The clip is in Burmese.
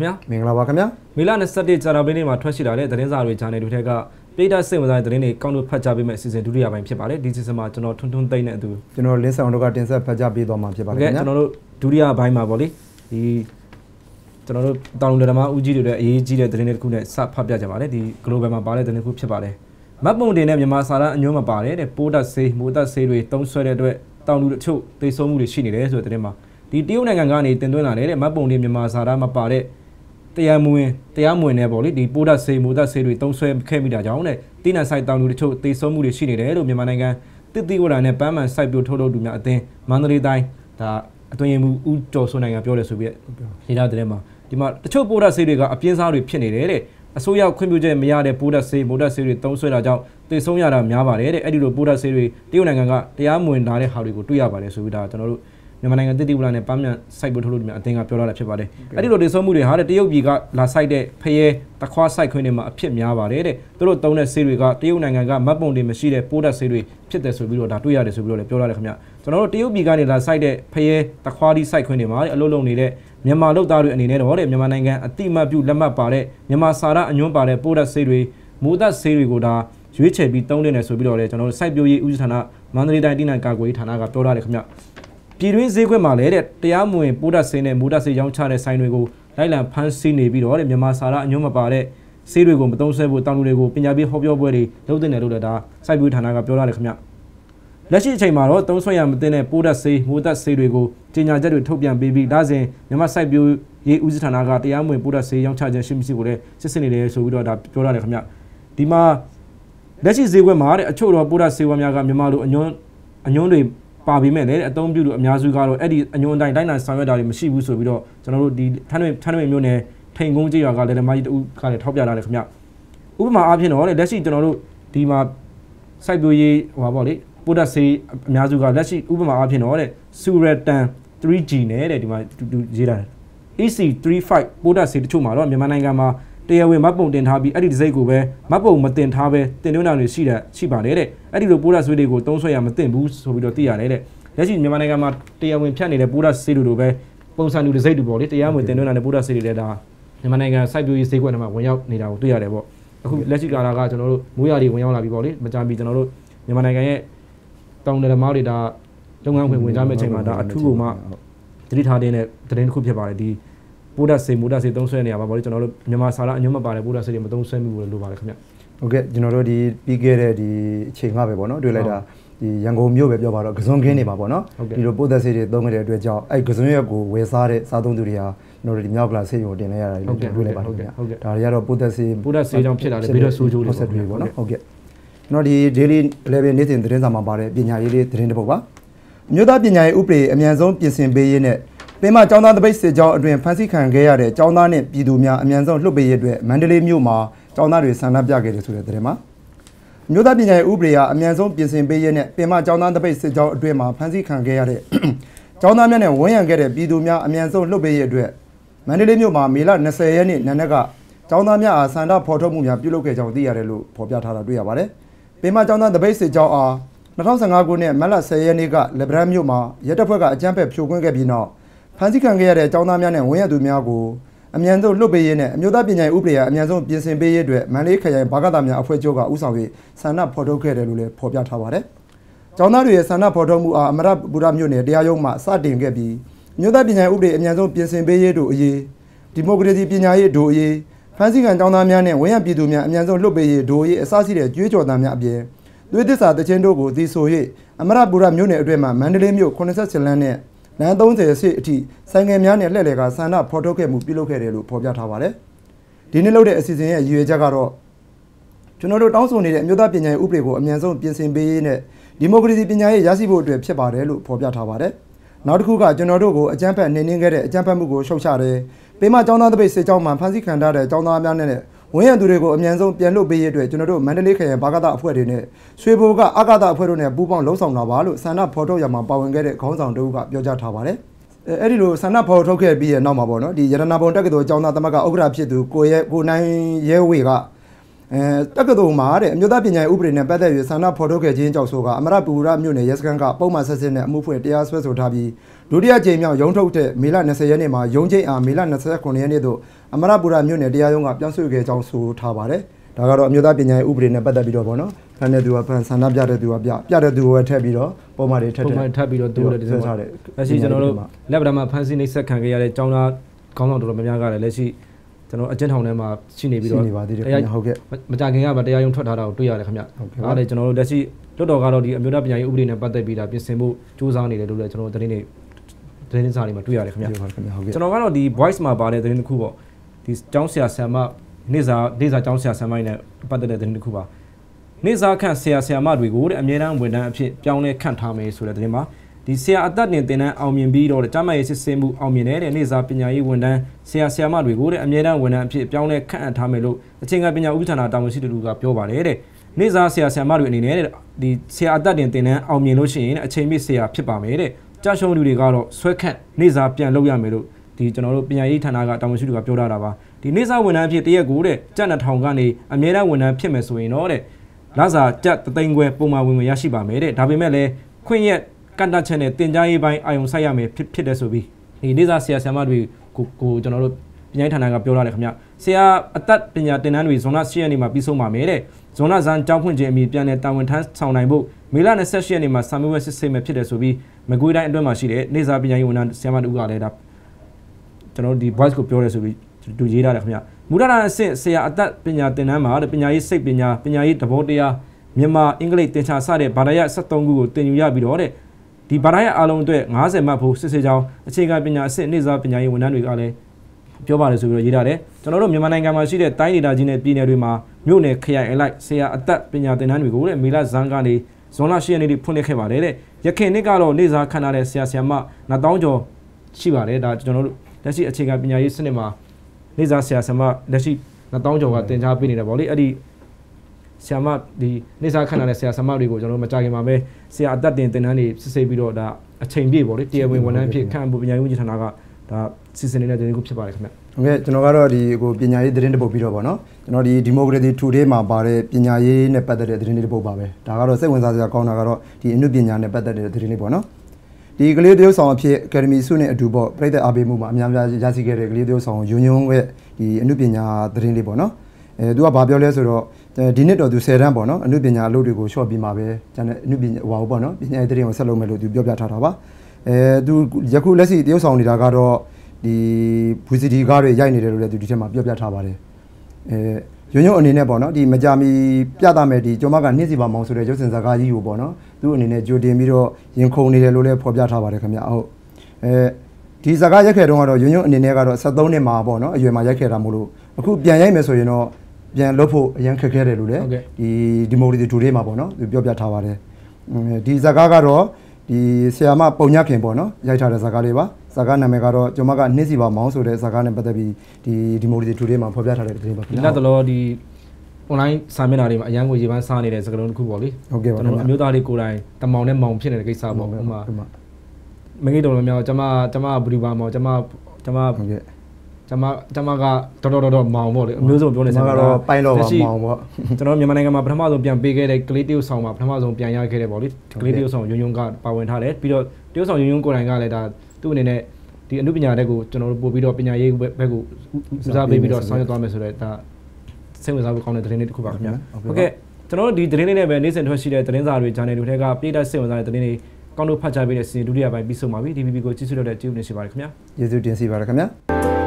မင်္ဂလာပါခင်ဗျာမင်္ဂလာပါခင်ဗျာမေလ21ကြာသပတေးနေ့မှာထွက်ရှိလာတဲ့သတင်းစာတွေဂျာနယ်တွေထက်ကပြည်ထစိတ်ဝင်စားတဲ့သတင်းတွေကောက်လို့ဖတ်ကြားပေးမယ့်အစီအစဉ်ဒုတိယပိုင်းဖြစ်ပါတယ်ဒီစီစဉ်မှာကျွန်တော်ထွန်းထွန်းသိမ့်တဲ့အတူကျွန်တော်လင်းဆောင်တို့ကတင်ဆက်ဖတ်ကြားပေးသွားမှာဖြစ်ပါဟုတ်တယ်ကဲ့ခင်ဗျာကျွန်တော်တို့ဒုတိယပိုင်းမှာပေါ့လေဒီကျွန်တော်တို့တောင်လုံဓမ္မဦးကြီးတွေရဲ့အရေးကြီးတဲ့သတင်းတွေတစ်ခုနဲ့စဖတ်ပြကြပါမယ်ဒီ global မှာပါတဲ့သတင်းတစ်ခုဖြစ်ပါတယ်မတ်ပုံတင်နဲ့မြန်မာစာသားအညွှန်းမပါတယ်တဲ့ပိုးတက်ဆေးမိုးတက်ဆေးတွေတုံးဆွဲတဲ့အတွက်တောင်လူတချို့သိဆုံးမှုတွေရှိနေတယ်ဆိုတဲ့သတင်းမှာဒီတရုတ်နိုင်ငံကနေတင်သွင်းလာတဲ့မတ်ပုံတင်မြန်မာစာသားမပါတဲ့ တရားမဝင်တရားမဝင်နေပေါ့လေဒီပိုးဒတ်ဆေးမိုးဒတ်ဆေးတွေတုံးဆွဲခဲ့မိတာကြောင့်တဲ့တိနန်ဆိုင်တောင်လူတချို့သေဆုံးမှုတွေရှိနေတယ်လို့မြန်မာနိုင်ငံတစ်တိဝရနဲ့ပန်းမန်စိုက်ပျိုးထုတ်လုပ်သူများအသင်းမန္တလေးတိုင်းဒါအတွင်ရင်မှုဦးကျော်စိုးနိုင်ငံပြောတယ်ဆိုပြီးရေးထားတဲ့မှာဒီမှာတချို့ပိုးဒတ်ဆေးတွေကအပြင်းစားတွေဖြစ်နေတယ်တဲ့အစိုးရခွင့်ပြုချက်မရတဲ့ပိုးဒတ်ဆေးမိုးဒတ်ဆေးတွေတုံးဆွဲတာကြောင့်သေဆုံးရတာများပါတယ်တဲ့အဲ့ဒီလိုပိုးဒတ်ဆေးတွေတရုတ်နိုင်ငံကတရားမဝင်လာတဲ့ဟာတွေကိုတွေ့ရပါတယ်ဆိုပြီးဒါကျွန်တော်တို့ မြန်မာနိုင်ငံတစ်တိဝလာနဲ့ပန်းမြန်စိုက်ပျိုးထုတ်လုပ်တဲ့အသင်းကပြောလာတာဖြစ်ပါတယ်။အဲ့ဒီလိုဒေဆုံးမှုတွေဟာတဲ့တရုတ်ပြည်ကလာစိုက်တဲ့ဖရဲတခွားစိုက်ခွင်းတွေမှာအဖြစ်များပါတယ်တဲ့။သူတို့သုံးတဲ့ဆေးတွေကတရုတ်နိုင်ငံကမတ်ပုံတွေမရှိတဲ့ပိုးတက်ဆေးတွေဖြစ်တယ်ဆိုပြီးတော့ဒါတွေ့ရတယ်ဆိုပြီးတော့လည်းပြောလာတယ်ခင်ဗျ။ကျွန်တော်တို့တရုတ်ပြည်ကနေလာစိုက်တဲ့ဖရဲတခွားဒီစိုက်ခွင်းတွေမှာတဲ့အလုပ်လုပ်နေတဲ့မြန်မာလုပ်သားတွေအနေနဲ့တော့တဲ့မြန်မာနိုင်ငံအတိမတ်ပြုလက်မှတ်ပါတဲ့မြန်မာစာရအညွှန်းပါတဲ့ပိုးတက်ဆေးတွေမိုးသက်ဆေးတွေကိုဒါရွေးချယ်ပြီးတုံးနေတယ်ဆိုပြီးတော့လည်းကျွန်တော်တို့စိုက်ပျိုးရေးဦးစီးဌာနမန္တလေးတိုင်းတိနံကာကွယ်ရေးဌာနကပြောထားတယ်ခင်ဗျ။ ပြည်တွင်းဈေးကွက်မှာလည်းတဲ့တရားမဝင်ပိုးတက်ဆေးနဲ့မိုးတက်ဆေးရောင်းချတဲ့ဆိုင်တွေကိုလိုက်လံဖမ်းဆီးနေပြီးတော့တဲ့မြန်မာစာရအညွှန်းမပါတဲ့ဆေးတွေကိုမတုံးဆွဲဖို့တောင်လူတွေကိုပညာပေးဟောပြောပွဲတွေလုပ်တဲ့နယ်လို့လည်းဒါစိုက်ပျိုးဌာနကပြောထားတယ်ခင်ဗျလက်ရှိအချိန်မှာတော့တုံးဆွဲရမတင်တဲ့ပိုးတက်ဆေးမိုးတက်ဆေးတွေကိုကြီးညာချက်တွေထုတ်ပြန်ပေးပြီးဒါစဉ်မြန်မာစိုက်ပျိုးရေးဦးစီးဌာနကတရားမဝင်ပိုးတက်ဆေးရောင်းချခြင်းရှိမရှိကိုလည်းစစ်စစ်နေတယ်ဆိုပြီးတော့ဒါပြောထားတယ်ခင်ဗျဒီမှာလက်ရှိဈေးကွက်မှာတဲ့အချို့တော့ပိုးတက်ဆေးဝါးများကမြန်မာလိုအညွှန်းအညွှန်းတွေ ပါပေမဲ့လည်းအသုံးပြုလို့အများစုကတော့အဲ့ဒီအညွန်တိုင်းတိုင်းနိုင်ဆောင်ရွက်တာတွေမရှိဘူးဆိုပြီးတော့ကျွန်တော်တို့ဒီထန်းတွင်ထန်းတွင်မျိုးနယ်ထိန်ကုန်းကြေးရွာကလည်းဓမ္မကြီးတူကလည်းထောက်ပြလာတယ်ခင်ဗျဥပမာအားဖြင့်တော့လက်ရှိကျွန်တော်တို့ဒီမှာစိုက်ပျိုးရေးဟိုပါပေါ့လေပိုဒတ်ဆေးအများစုကလက်ရှိဥပမာအားဖြင့်တော့တဲ့ဆူရတန် 3G နဲ့တဲ့ဒီမှာတူရေးတာ AC35 ပိုဒတ်ဆေးတချို့မှာတော့မြန်မာနိုင်ငံမှာ တရားဝင်မတ်ပုံတင်ထားပြီးအဲ့ဒီဒီဇိတ်ကိုပဲမတ်ပုံမတင်ထားပဲတင်သွင်းတာတွေရှိတာရှိပါတယ်တဲ့အဲ့ဒီလိုပိုးဒတ်ဆွေးတွေကိုတုံးဆွဲရမတင်ဘူးဆိုပြီးတော့သိရတယ်တဲ့လက်ရှိမြန်မာနိုင်ငံမှာတရားဝင်ဖြတ်နေတဲ့ပိုးဒတ်ဆေးတွေလိုပဲပုံစံတူဒီဇိတ်တူပေါ့လေတရားဝင်တင်သွင်းတာနဲ့ပိုးဒတ်ဆေးတွေလည်းဒါမြန်မာနိုင်ငံစိုက်ပျိုးရေးဈေးကွက်ထဲမှာဝင်ရောက်နေတာကိုတွေ့ရတယ်ပေါ့အခုလက်ရှိကာလကကျွန်တော်တို့မိုးရာတွေဝင်ရောက်လာပြီပေါ့လေမကြမီကျွန်တော်တို့မြန်မာနိုင်ငံရဲ့တောင်တရမောက်တွေဒါလုပ်ငန်းခွင်ဝင်ကြမယ့်အချိန်မှာဒါအထူးကိုမှတတိထားတဲ့သတင်းတစ်ခုဖြစ်ပါတယ်ဒီ ပိုးဒတ်ဆေးမိုးဒတ်ဆေးသုံးဆွဲနေရပါဗောလေကျွန်တော်တို့မြန်မာစာရအညွှန်းမပါတဲ့ပိုးဒတ်ဆေးတွေမသုံးဆွဲမိဘူးလို့လိုပါတယ်ခင်ဗျဟုတ်ကဲ့ကျွန်တော်တို့ဒီပြီးခဲ့တဲ့ဒီအချိန်ကပဲပေါ့နော်တွေ့လိုက်တာဒီရန်ကုန်မြို့ပဲပြောပါတော့ကစွန်ခင်းနေပါပေါ့နော်ဒီလိုပိုးသက်ဆေးတွေသုံးခဲ့တဲ့အတွက်ကြောင့်အဲ့ကစွန်ရက်ကိုဝယ်စားတဲ့စားသုံးသူတွေဟာကျွန်တော်တို့ဒီမြောက်ကလာဆေးရုံတင်လိုက်ရတာလို့တွေ့လိုက်ပါတယ်ခင်ဗျဒါတွေကတော့ပိုးသက်ဆေးပိုးဒတ်ဆေးကြောင့်ဖြစ်လာတဲ့ဗီဒီယိုဆိုးချိုးတွေဟုတ်ဆက်တွေပေါ့နော်ဟုတ်ကဲ့ကျွန်တော်ဒီ daily level နေ့စဉ်သတင်းစာမှာပါတယ်ပညာရေးလေးသတင်းတစ်ပုဒ်ပါအမျိုးသားပညာရေးဥပဒေအမြန်ဆုံးပြင်ဆင်ပေးရေးနဲ့ ပင်မကျောင်းသားတပိတ်စစ်ကြောင်းအတွင်ဖမ်းဆီးခံခဲ့ရတဲ့ကျောင်းသားနဲ့ပြည်သူများအမြန်ဆုံးလွှတ်ပေးရေးအတွက်မန္တလေးမြို့မှာကျောင်းသားတွေဆန္ဒပြခဲ့တယ်ဆိုတဲ့သတင်းမှာအမျိုးသားပညာရေးဥပဒေဟာအမြန်ဆုံးပြင်ဆင်ပေးရေးနဲ့ပင်မကျောင်းသားတပိတ်စစ်ကြောင်းအတွင်မှာဖမ်းဆီးခံခဲ့ရတဲ့ကျောင်းသားများနဲ့ဝန်းရံခဲ့တဲ့ပြည်သူများအမြန်ဆုံးလွှတ်ပေးရေးအတွက်မန္တလေးမြို့မှာမေလ20ရက်နေ့နံနက်ကကျောင်းသားများအားဆန္ဒဖော်ထုတ်မှုများပြုလုပ်ခဲ့ကြောင်းသိရတယ်လို့ဖော်ပြထားတာတွေ့ရပါတယ်ပင်မကျောင်းသားတပိတ်စစ်ကြောင်းအား2015ခုနှစ်မတ်လ10ရက်နေ့ကလက်ဗရန်မြို့မှာရဲတပ်ဖွဲ့ကအကြမ်းဖက်ဖြိုခွင်းခဲ့ပြီးနောက် ဖမ်းဆီးခံခဲ့ရတဲ့အကြောင်းသားများနဲ့ဝန်ရသူများကိုအမြန်ဆုံးလွှတ်ပေးရေးနဲ့အမျိုးသားပညာရေးဥပဒေအမြန်ဆုံးပြင်ဆင်ပေးရေးအတွက်မန္တလေးခရိုင်ဘာဂတာများအဖွဲ့ချုပ်ကဥဆောင်၍ဆန္ဒဖော်ထုတ်ခဲ့တယ်လို့လည်းဖော်ပြထားပါတယ်။ကျောင်းသားတွေရဲ့ဆန္ဒဖော်ထုတ်မှုအားအမရပူရမြို့နယ်တရားရုံးမှစတင်ခဲ့ပြီးအမျိုးသားပညာရေးဥပဒေအမြန်ဆုံးပြင်ဆင်ပေးရေးတို့အရေးဒီမိုကရေစီပညာရေးတို့အရေးဖမ်းဆီးခံကျောင်းသားများနဲ့ဝန်ရပြည်သူများအမြန်ဆုံးလွှတ်ပေးရေးတို့အရေးအစရှိတဲ့ကြွေးကြော်သံများအပြင်သွေးသစ္စာတခြင်းတို့ကိုသိဆို၍အမရပူရမြို့နယ်အတွင်းမှာမန္တလေးမြို့86လမ်းနဲ့ လမ်း30ဆစ်အထိဆိုင်ငယ်များနဲ့လှည့်လည်ကဆန္ဒဖော်ထုတ်ခဲ့မှုပြုလုပ်ခဲ့တယ်လို့ဖော်ပြထားပါတယ်။ဒီနေ့လုပ်တဲ့အစီအစဉ်ရဲ့ရည်ရွယ်ချက်ကတော့ကျွန်တော်တို့တောင်းဆိုနေတဲ့အမျိုးသားပညာရေးဥပဒေကိုအမြန်ဆုံးပြင်ဆင်ပေးရေးနဲ့ဒီမိုကရေစီပညာရေးရရှိဖို့အတွက်ဖြစ်ပါတယ်လို့ဖော်ပြထားပါတယ်။နောက်တစ်ခုကကျွန်တော်တို့ကိုအကြမ်းဖက်နှိမ်နင်းခဲ့တဲ့အကြမ်းဖက်မှုကိုရှုတ်ချတယ်။ပေးမចောင်းသားတပိတ်စစ်ကြောင်းမှဖမ်းဆီးခံထားတဲ့ចောင်းသားများနဲ့ ဝန်ရံသူတွေကိုအမြန်ဆုံးပြန်လွှတ်ပေးရေးအတွက်ကျွန်တော်တို့မန္တလေးခရိုင်ဘာကတာအဖွဲ့တွေနဲ့ရွှေဘိုကအကတာအဖွဲ့တို့နဲ့ပူးပေါင်းလှုပ်ဆောင်တာပါလို့ဆန္ဒဖော်ထုတ်ရမှာပါဝင်ခဲ့တဲ့ခေါင်းဆောင်တို့ကပြောကြားထားပါတယ်။အဲအဲ့ဒီလိုဆန္ဒဖော်ထုတ်ခဲ့ပြီးရဲ့နောက်မှာပေါ့နော်ဒီရတနာပုံတက္ကသိုလ်ကျောင်းသားသမဂ္ဂဥက္ကဋ္ဌဖြစ်သူကိုရဲကိုနိုင်ရဲဝေက အဲတက္ကသိုလ်မှာတဲ့အမျိုးသားပညာရေးဥပဒေနဲ့ပတ်သက်ပြီးဆန္ဒဖော်ထုတ်ခဲ့ခြင်းကြောင့်ဆိုကအမရပူရမြို့နယ်ရဲစခန်းကပုံမှန်ဆက်စစ်နဲ့အမှုဖွင့်တရားစွဲဆိုထားပြီးဒုတိယကြိမ်မြောက်ရုံးထုတ်တဲ့မေလ20ရက်နေ့မှာရုံးချိန်အားမေလ29ရက်နေ့သို့အမရပူရမြို့နယ်တရားရုံးကပြောင်းရွှေ့ခဲ့ကြောင်းဆိုထားပါတယ်ဒါကတော့အမျိုးသားပညာရေးဥပဒေနဲ့ပတ်သက်ပြီးတော့ဗောနော်ဖန်တဲ့သူကဖန်ဆန္ဒပြတဲ့သူကပြပြတဲ့သူကထည့်ပြီးတော့ပုံမှန်တွေထည့်ပုံထည့်မှန်ထပ်ပြီးတော့တိုးတယ်ဒီဆွဲမှာထားတယ်လက်ရှိကျွန်တော်တို့လက်ဗဒမှာဖန်စီနှိပ်စက်ခံခဲ့ရတဲ့ကျောင်းသားခေါင်းဆောင်တော်တော်များများကလည်းလက်ရှိ ကျွန်တော်အကျဉ်းထောင်ထဲမှာရှိနေပြီးရှိတော့နေပါသေးတယ်တရားဟုတ်ကဲ့မကြခင်ကပဲတရားရုံးထွက်ထားတာကိုတွေ့ရတယ်ခင်ဗျဟုတ်ကဲ့ဒါလည်းကျွန်တော်တို့လက်ရှိလွတ်တော်ကတော့ဒီအမျိုးသားပညာရေးဥပဒေနဲ့ပတ်သက်ပြီးဒါပြင်ဆင်ဖို့ကြိုးစားနေတယ်လို့လည်းကျွန်တော်တို့သတင်းတွေသတင်းစာတွေမှာတွေ့ရတယ်ခင်ဗျဟုတ်ကဲ့ခင်ဗျဟုတ်ကဲ့ကျွန်တော်ကတော့ဒီ voice မှာပါတဲ့သတင်းတစ်ခုပေါ့ဒီကျောင်းဆရာဆရာမနေစာနေစာကျောင်းဆရာဆရာမတွေနဲ့ပတ်သက်တဲ့သတင်းတစ်ခုပါနေစာခန့်ဆရာဆရာမတွေကိုတဲ့အမြဲတမ်းဝန်ထမ်းအဖြစ်ပြောင်းလဲခန့်ထားမယ်ဆိုတဲ့သတင်းပါ ဒီဆရာအသက်တင်တင်တန်းအောင်မြင်ပြီးတော့ကျမရေးစစ်စင်မှုအောင်မြင်တဲ့နေစာပညာရေးဝန်ထမ်းဆရာဆရာမတွေကိုတဲ့အမြဲတမ်းဝန်ထမ်းအဖြစ်ပြောင်းလဲခန့်အပ်ထားမယ်လို့အချိန်ကပညာဥပဒေဌာနတာဝန်ရှိသူကပြောပါတယ်တဲ့နေစာဆရာဆရာမတွေအနေနဲ့ဒီဆရာအသက်တင်တင်တန်းအောင်မြင်လို့ရှိရင်အချိန်ပြည့်ဆရာဖြစ်ပါမယ်တဲ့ကြာရှုံးလူတွေကတော့ဆွဲခန့်နေစာပြန်လုပ်ရမယ်လို့ဒီကျွန်တော်တို့ပညာရေးဌာနကတာဝန်ရှိသူကပြောထားတာပါဒီနေစာဝန်ထမ်းအဖြစ်တရက်ကိုတဲ့ကြက်နှစ်ထောင်ကနေအမြဲတမ်းဝန်ထမ်းဖြစ်မယ်ဆိုရင်တော့တဲ့လစာကြက်တသိန်းခွဲပုံမှန်ဝင်ဝင်ရရှိပါမယ်တဲ့ဒါပေမဲ့လည်းခွင့်ရက န့်တတ်ချက်နဲ့တင် जा ရေးပိုင်းအာယုံဆိုင်ရမယ်ဖြစ်ဖြစ်တယ်ဆိုပြီးဒီနေစာဆရာဆရာမတွေကိုကိုကျွန်တော်တို့ပညာရေးဌာနကပြောထားတယ်ခင်ဗျဆရာအသက်ပညာတင်တန်းတွေဇွန်လ10ရက်နေ့မှာပြီးဆုံးပါမယ်တဲ့ဇွန်လဇန်ကျောင်းဖွင့်ခြင်းအမီပြန်လည်တာဝန်ထမ်းဆောင်နိုင်ဖို့မေလ28ရက်နေ့မှာစာမေးပွဲစစ်ဆေးမယ်ဖြစ်တယ်ဆိုပြီးမကွေးတိုင်းအတွင်းမှာရှိတဲ့နေစာပညာရေးဝန်ထမ်းဆရာမတို့ကလည်းဒါကျွန်တော်တို့ဒီ voice ကိုပြောရဲဆိုပြီးသူရေးထားတယ်ခင်ဗျမူလတာအဆင့်ဆရာအသက်ပညာသင်တန်းမှာတဲ့ပညာရေးစိတ်ပညာပညာရေးသဘောတရားမြန်မာအင်္ဂလိပ်သင်္ချာစတဲ့ဘာသာရပ်73ခုကိုသင်ယူရပြီးတော့တဲ့ ဒီဘာသာရပ်အားလုံးအတွက်90မှတ်ဖို့စစ်စစ်ကြောင်းအခြေခံပညာအဆင့်နေစာပညာရေးဝန်ထမ်းတွေကလည်းပြောပါတယ်ဆိုပြီးတော့ရေးထားတယ်ကျွန်တော်တို့မြန်မာနိုင်ငံမှာရှိတဲ့တိုင်းဒေသကြီးနဲ့ပြည်နယ်တွေမှာမြို့နယ်ခရိုင်အလိုက်ဆရာအသက်ပညာသင်တန်းတွေကိုတဲ့မေလဇန်ကနေဇွန်လ10ရက်နေ့ထိဖွင့်လှစ်ခဲ့ပါတယ်တဲ့ရခိုင်နှစ်ကတော့နေစာခန္ဓာတဲ့ဆရာဆရာမ9000ကျော်ရှိပါတယ်ဒါကျွန်တော်တို့လက်ရှိအခြေခံပညာရေးစနစ်မှာနေစာဆရာဆရာမလက်ရှိ2000ကျော်ကတင် जा ပေးနေတယ်ဗောလေအဲ့ဒီ ဆရာမဒီနေစာခန့်ထားတဲ့ဆရာဆရာမတွေကိုကျွန်တော်တို့မကြခင်မှာပဲဆရာအသက်တင်တင်တန်းတွေစစ်ဆေးပြီးတော့ဒါအချိန်ပြည့်ဗောလေတရားဝင်ဝန်ထမ်းဖြစ်ခန့်ဖို့ပညာရေးဝန်ကြီးဌာနကဒါစီစဉ်နေတဲ့တင်ခုဖြစ်ပါတယ်ခင်ဗျဟုတ်ကဲ့ကျွန်တော်ကတော့ဒီကိုပညာရေးသတင်းတစ်ပုဒ်ပြီးတော့ဗောနော်ကျွန်တော်ဒီ Democracy Today မှာပါတဲ့ပညာရေးနဲ့ပတ်သက်တဲ့သတင်းလေးတစ်ပုဒ်ပါပဲဒါကတော့စိတ်ဝင်စားစရာကောင်းတာကတော့ဒီအနုပညာနဲ့ပတ်သက်တဲ့သတင်းလေးပေါ့နော်ဒီကလေးတရုပ်ဆောင်အဖြစ် Academy စုနဲ့အတူပေါ့ပြည်သက်အားပေးမှုမှာအများများရရှိခဲ့တဲ့ကလေးတရုပ်ဆောင်ယွန်းယွန်းရဲ့ဒီအနုပညာသတင်းလေးပေါ့နော်အဲသူကဘာပြောလဲဆိုတော့ ဒီနှစ်တော့သူ10တန်းပေါ့နော်အနုပညာအလုပ်တွေကိုရှော့ပြီးမှာပဲကျန်တဲ့အနုပညာဟိုပါပေါ့နော်ပညာရေးသတင်းကိုဆက်လုပ်မယ်လို့သူပြောပြထားတာပါအဲသူယခုလက်ရှိတရုပ်ဆောင်နေတာကတော့ဒီ VCD ကားတွေရိုက်နေတယ်လို့လည်းသူဒီထက်မှာပြောပြထားပါတယ်အဲရုံရုံအနေနဲ့ပေါ့နော်ဒီမကြမီပြသမဲ့ဒီကျော်မကနှင်းစီပါမောင်ဆိုတဲ့ရုပ်စင်ဇာကားကြီးကိုပေါ့နော်သူ့အနေနဲ့ကြိုတင်ပြီးတော့ရင်ခုန်နေတယ်လို့လည်းဖော်ပြထားပါတယ်ခင်ဗျဟုတ်အဲဒီဇာကားရိုက်ခဲ့တုန်းကတော့ရုံရုံအနေနဲ့ကတော့73နှစ်မှာပေါ့နော်အရွယ်မှာရိုက်ခဲ့တာမို့လို့အခုပြန်ရိုက်မယ်ဆိုရင်တော့ ပြန်လုပ်ဖို့အရင်ခက်ခဲတယ်လို့လည်းဒီဒီမိုကရေစီတူဒေးမှာပေါ့နော်သူပြောပြထားပါတယ်ဒီဇာကားကတော့ဒီဆီယာမပုံညခင်ပေါ့နော်ရိုက်ထားတဲ့ဇာကားလေးပါဇာကားနာမည်ကတော့ကျွန်မကနှင်းစီပါမောင်ဆိုတဲ့ဇာကားနဲ့ပတ်သက်ပြီးဒီဒီမိုကရေစီတူဒေးမှာဖော်ပြထားတဲ့သတင်းပါခင်ဒီဗျာလက်တလောဒီ online စာမျက်နှာတွေမှာအရန်ကိုရေပန်းစားနေတဲ့စကားလုံးတစ်ခုပေါ့လေဟုတ်ကဲ့ပါကျွန်တော်တို့အမျိုးသားတွေကိုယ်တိုင်တမောင်နဲ့မောင်ဖြစ်နေတဲ့ကိစ္စပေါ့ဥပမာဟုတ်ပါမင်းကြီးတော်များများကျွန်မကျွန်မဘယ်သူပါမောင်ကျွန်မကျွန်မဟုတ် ကဲ့ကျွန်မကျွန်မကတော်တော်တော်တော်မောင်ပေါ့လေအမျိုးစုံပြောနေကျွန်စမကားကတော့ပိုင်တော့ပါလက်ရှိမောင်ပေါ့ကျွန်တော်မြန်မာနိုင်ငံမှာပထမဆုံးပြန်ပေးခဲ့တဲ့ကလေးတရုတ်ဆောင်မှာပထမဆုံးပြန်ရခဲ့တယ်ပေါ့လေဟုတ်ကကဲ့လေးတရုတ်ဆောင်ယုံယုံကပါဝင်ထားတယ်ပြီးတော့တရုတ်ဆောင်ယုံယုံကိုယ်တိုင်ကလည်းဒါသူ့အနေနဲ့ဒီအမှုပညာတဲ့ကိုကျွန်တော်တို့ပို့ပြီးတော့ပညာရေးဘက်ကိုဦးစားပေးပြီးတော့ဆောင်ရွက်သွားမယ်ဆိုတော့ဒါစိတ်ဝင်စားဖို့ကောင်းတဲ့သတင်းလေးတစ်ခုပါခင်ဗျာဟုတ်ကဲ့ကျွန်တော်တို့ဒီသတင်းလေးနဲ့ပဲနေ့စဉ်ထွက်ရှိတဲ့သတင်းစာတွေဂျာနယ်တွေထဲကပြည်သက်စိတ်ဝင်စားတဲ့သတင်းတွေကောင်းတို့ဖတ်ကြားပေးတဲ့စီစဉ်ဒုတိယပိုင်းပြီးဆုံးပါပြီ DPP ကိုကြည့်ရှုလို့တဲ့ကျေးဇူးတင်ရှိပါတယ်ခင်ဗျာကျေးဇူးတင်စီပါတယ်ခင်ဗျာ